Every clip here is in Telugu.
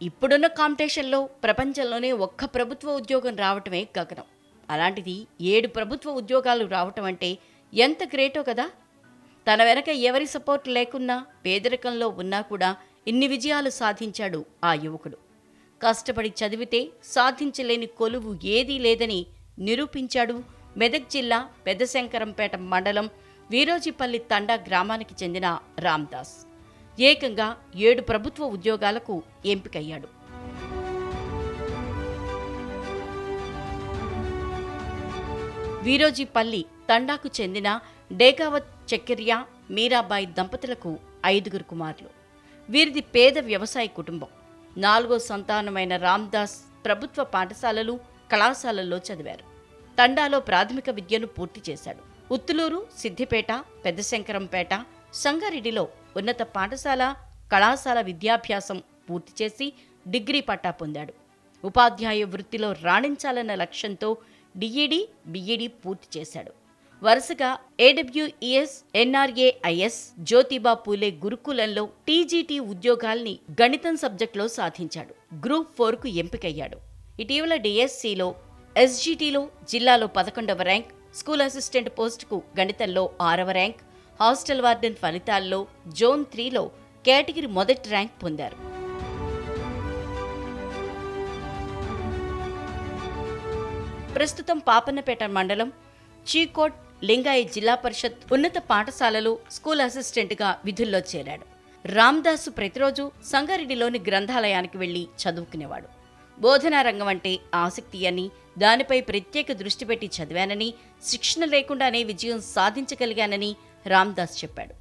ఇప్పుడున్న కాంపిటీషన్లో ప్రపంచంలోనే ఒక్క ప్రభుత్వ ఉద్యోగం రావటమే గగనం. అలాంటిది ఏడు ప్రభుత్వ ఉద్యోగాలు రావటం అంటే ఎంత గ్రేటో కదా? తన వెనక ఎవరి సపోర్ట్ లేకున్నా పేదరికంలో ఉన్నా కూడా ఇన్ని విజయాలు సాధించాడు ఆ యువకుడు. కష్టపడి చదివితే సాధించలేని కొలువు ఏదీ లేదని నిరూపించాడు మెదక్ జిల్లా పెద్దశంకరంపేట మండలం వీరోజిపల్లి తండా గ్రామానికి చెందిన రామ్దాస్. ఏకంగా ఏడు ప్రభుత్వ ఉద్యోగాలకు ఎంపికయ్యాడు. వీరోజీపల్లి తండాకు చెందిన డేగావత్ చక్కెర్య మీరాబాయి దంపతులకు ఐదుగురు కుమారులు. వీరిది పేద వ్యవసాయ కుటుంబం. నాలుగో సంతానమైన రామ్దాస్ ప్రభుత్వ పాఠశాలలు కళాశాలల్లో చదివారు. తండాలో ప్రాథమిక విద్యను పూర్తి చేశాడు. ఉత్తులూరు సిద్దిపేట పెద్దశంకరంపేట సంగారెడ్డిలో ఉన్నత పాఠశాల కళాశాల విద్యాభ్యాసం పూర్తి చేసి డిగ్రీ పట్టా పొందాడు. ఉపాధ్యాయ వృత్తిలో రాణించాలన్న లక్ష్యంతో డిఈడి బిఈడి పూర్తి చేశాడు. వరుసగా ఏడబ్ల్యూఈఎస్ ఎన్ఆర్ఏఐఎస్ జ్యోతిబా పూలే గురుకులంలో టీజీటీ ఉద్యోగాల్ని గణితం సబ్జెక్టులో సాధించాడు. గ్రూప్ ఫోర్కు ఎంపికయ్యాడు. ఇటీవల డిఎస్సిలో ఎస్జీటీలో జిల్లాలో పదకొండవ ర్యాంక్ స్కూల్ అసిస్టెంట్ పోస్టుకు గణితంలో ఆరవ ర్యాంక్ హాస్టల్ వార్డెన్ ఫలితాల్లో జోన్ త్రీలో కేటగిరీ మొదటి ర్యాంక్ పొందారు. ప్రస్తుతం పాపన్నపేట మండలం చీకోట్ లింగాయి జిల్లా పరిషత్ ఉన్నత పాఠశాలలో స్కూల్ అసిస్టెంట్గా విధుల్లో చేరాడు. రామ్దాసు ప్రతిరోజు సంగారెడ్డిలోని గ్రంథాలయానికి వెళ్ళి చదువుకునేవాడు. బోధనా రంగం అంటే ఆసక్తి అని దానిపై ప్రత్యేక దృష్టి పెట్టి చదివానని శిక్షణ లేకుండానే విజయం సాధించగలిగానని రామ్దాస్ చెప్పాడు.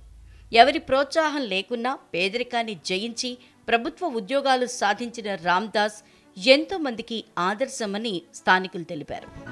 ఎవరి ప్రోత్సాహం లేకున్నా పేదరికాన్ని జయించి ప్రభుత్వ ఉద్యోగాలు సాధించిన రామ్దాస్ ఎంతో మందికి ఆదర్శమని స్థానికులు తెలిపారు.